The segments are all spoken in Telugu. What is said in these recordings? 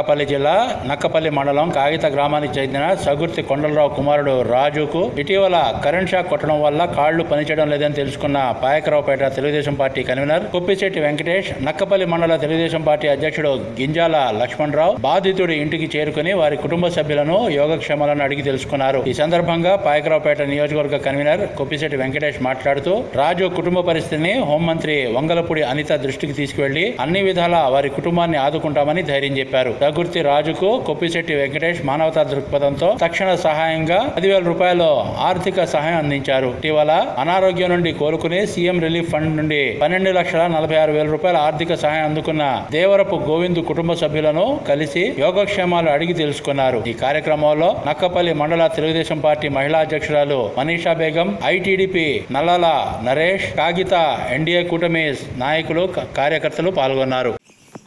అనకాపల్లి జిల్లా నక్కపల్లి మండలం కాగిత గ్రామానికి చెందిన సగుర్తి కొండలరావు కుమారుడు రాజుకు ఇటీవల కరెంట్ షాక్ కొట్టడం వల్ల కాళ్ళు పనిచేయడం లేదని తెలుసుకున్న పాయకరావుపేట తెలుగుదేశం పార్టీ కన్వీనర్ కుప్పిశెట్టి వెంకటేష్ నక్కపల్లి మండల తెలుగుదేశం పార్టీ అధ్యక్షుడు గింజాల లక్ష్మణరావు బాధితుడి ఇంటికి చేరుకుని వారి కుటుంబ సభ్యులను యోగక్షేమాలను అడిగి తెలుసుకున్నారు. ఈ సందర్భంగా పాయకరావుపేట నియోజకవర్గ కన్వీనర్ కుప్పిశెట్టి వెంకటేష్ మాట్లాడుతూ రాజు కుటుంబ పరిస్థితిని హోంమంత్రి వంగలపూడి అనిత దృష్టికి తీసుకువెళ్ళి అన్ని విధాలా వారి కుటుంబాన్ని ఆదుకుంటామని ధైర్యం చెప్పారు. ప్రకృతి రాజుకు కొప్పిశెట్టి వెంకటేష్ మానవతా దృక్పథంతో తక్షణ సహాయంగా పదివేల రూపాయలు ఆర్థిక సహాయం అందించారు. ఇటీవల అనారోగ్యం నుండి కోలుకుని సీఎం రిలీఫ్ ఫండ్ నుండి పన్నెండు లక్షల నలభై ఆరు వేల రూపాయల ఆర్థిక సహాయం అందుకున్న దేవరపు గోవింద్ కుటుంబ సభ్యులను కలిసి యోగక్షేమాలు అడిగి తెలుసుకున్నారు. ఈ కార్యక్రమంలో నక్కపల్లి మండల తెలుగుదేశం పార్టీ మహిళా అధ్యక్షురాలు మనీషా బేగం ఐటీడీపీ నల్లల నరేష్ కాగిత ఎన్డీఏ కూటమి నాయకులు కార్యకర్తలు పాల్గొన్నారు.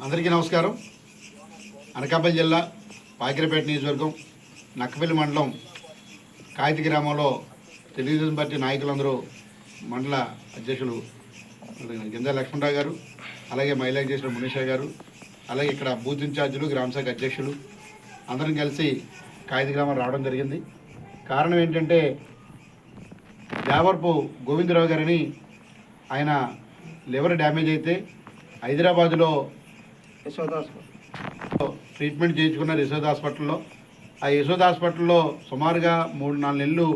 అందరికీ నమస్కారం. అనకాపల్లి జిల్లా పాకిరపేట నియోజకవర్గం నక్కపల్లి మండలం కాగిత గ్రామంలో తెలుగుదేశం పార్టీ నాయకులందరూ మండల అధ్యక్షులు గింజా లక్ష్మణరావు గారు అలాగే మహిళా అధ్యక్షులు మునీషా గారు అలాగే ఇక్కడ బూత్ ఇన్ఛార్జీలు గ్రామశాఖ అధ్యక్షులు అందరం కలిసి కాగిత గ్రామం రావడం జరిగింది. కారణం ఏంటంటే జావర్పు గోవిందరావు గారిని ఆయన లివర్ డ్యామేజ్ అయితే హైదరాబాదులో ట్రీట్మెంట్ చేయించుకున్నారు యశోద హాస్పిటల్లో. ఆ యశోద హాస్పిటల్లో సుమారుగా మూడు నాలుగు నెలలు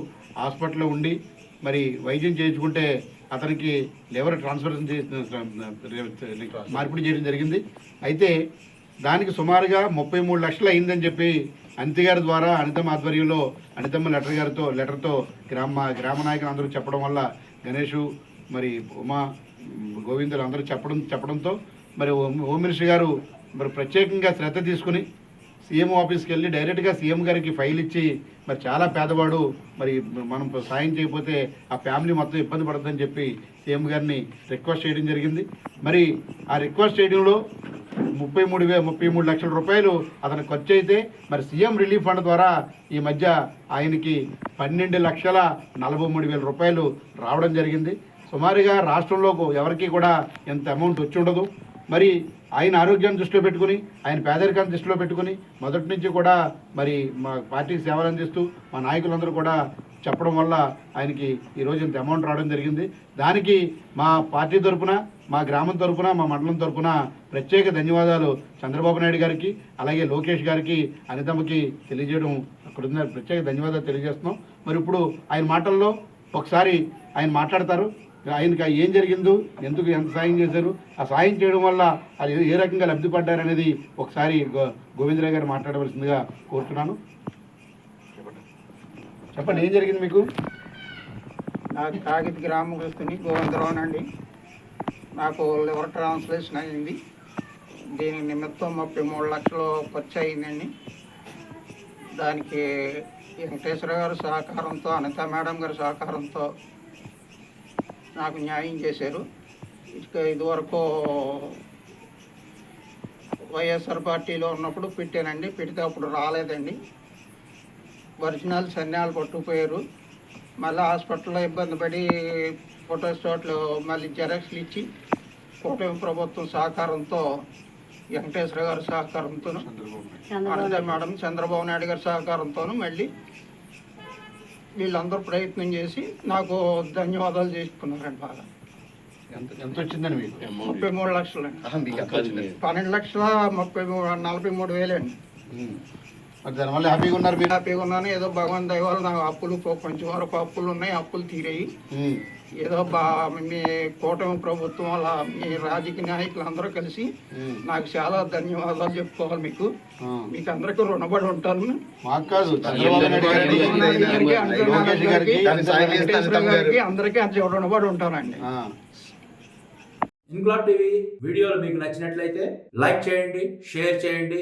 హాస్పిటల్లో ఉండి మరి వైద్యం చేయించుకుంటే అతనికి లివర్ ట్రాన్స్ఫర్ మార్పిడి చేయడం జరిగింది. అయితే దానికి సుమారుగా ముప్పై మూడు లక్షలు అయిందని చెప్పి అనిత గారి ద్వారా అనితమ్మ ఆధ్వర్యంలో అనితమ్మ లెటర్ గారితో లెటర్తో గ్రామ గ్రామ నాయకులు అందరూ చెప్పడం వల్ల గణేషు మరి ఉమా గోవిందులు అందరూ చెప్పడం చెప్పడంతో మరి హోమ్ మినిస్టర్ గారు మరి ప్రత్యేకంగా శ్రద్ధ తీసుకుని సీఎం ఆఫీస్కి వెళ్ళి డైరెక్ట్గా సీఎం గారికి ఫైల్ ఇచ్చి మరి చాలా పేదవాడు మరి మనం సాయం చేయకపోతే ఆ ఫ్యామిలీ మొత్తం ఇబ్బంది పడుతుందని చెప్పి సీఎం గారిని రిక్వెస్ట్ చేయడం జరిగింది. మరి ఆ రిక్వెస్ట్ చేయడంలో ముప్పై మూడు వే ముప్పై మూడు లక్షల రూపాయలు అతను ఖర్చు అయితే మరి సీఎం రిలీఫ్ ఫండ్ ద్వారా ఈ మధ్య ఆయనకి పన్నెండు లక్షల నలభై మూడు వేల రూపాయలు రావడం జరిగింది. సుమారుగా రాష్ట్రంలో ఎవరికి కూడా ఎంత అమౌంట్ వచ్చి ఉండదు. మరి ఆయన ఆరోగ్యాన్ని దృష్టిలో పెట్టుకుని ఆయన పేదరికాన్ని దృష్టిలో పెట్టుకుని మొదటి నుంచి కూడా మరి మా పార్టీకి సేవలు అందిస్తూ మా నాయకులందరూ కూడా చెప్పడం వల్ల ఆయనకి ఈరోజు ఇంత అమౌంట్ రావడం జరిగింది. దానికి మా పార్టీ తరపున మా గ్రామం తరఫున మా మండలం తరఫున ప్రత్యేక ధన్యవాదాలు చంద్రబాబు నాయుడు గారికి అలాగే లోకేష్ గారికి అనితమ్మకి తెలియజేయడం అక్కడ ఉన్న ప్రత్యేక ధన్యవాదాలు తెలియజేస్తున్నాం. మరి ఇప్పుడు ఆయన మాటల్లో ఒకసారి ఆయన మాట్లాడతారు. ఆయనకి ఏం జరిగిందో ఎందుకు ఎంత సాయం చేశారు ఆ సాయం చేయడం వల్ల అది ఏ రకంగా లబ్ధి పడ్డారనేది ఒకసారి గో- గోవిందరావు గారు మాట్లాడవలసిందిగా కోరుతున్నాను. చెప్పండి ఏం జరిగింది మీకు? నాకు కాగిత గ్రామస్తుని గోవిందరావు అండి నాకు లివర్ ట్రాన్స్లేషన్ అయింది. దీని నిమిత్తం ముప్పై మూడు లక్షలు ఖర్చు అయిందండి. దానికి వెంకటేశ్వర గారి సహకారంతో అనిత మేడం గారి సహకారంతో నాకు న్యాయం చేశారు. ఇక ఇదివరకు వైఎస్ఆర్ పార్టీలో ఉన్నప్పుడు పెట్టానండి. పెడితే అప్పుడు రాలేదండి. ఒరిజినల్ సన్యాలు పట్టుకుపోయారు. మళ్ళీ హాస్పిటల్లో ఇబ్బంది పడి ఫోటో స్టాట్లు మళ్ళీ జెరాక్స్లు ఇచ్చి కూటమి ప్రభుత్వం సహకారంతో వెంకటేశ్వర గారి సహకారంతో అనిత మేడం చంద్రబాబు నాయుడు గారి సహకారంతోనూ మళ్ళీ వీళ్ళందరూ ప్రయత్నం చేసి నాకు ధన్యవాదాలు చేసుకున్నారండి బాగా. ఎంత మీకు? ముప్పై మూడు లక్షలు వచ్చింది? పన్నెండు లక్షల ముప్పై మూడు నలభై మూడు వేలండి. దానివల్ల హ్యాపీగా ఉన్నారు హ్యాపీగా ఉన్నాను. ఏదో భగవాన్ దయ వల్ల నాకు అప్పులు కొంచెం వరకు అప్పులు ఉన్నాయి. అప్పులు తీరాయి. ఏదో బా మీ కూటమి ప్రభుత్వం వల్ల మీ రాజకీయ నాయకులు అందరూ కలిసి. నాకు చాలా ధన్యవాదాలు చెప్పుకోవాలి మీకు. మీకు అందరికీ రుణపడి ఉంటాను మాకు కాదు చంద్రబాబు నాయుడు గారికి అందరికీ, రుణపడి ఉంటానండి. ఇంక్లాబ్ టీవీ వీడియోలు మీకు నచ్చినట్లయితే లైక్ చేయండి షేర్ చేయండి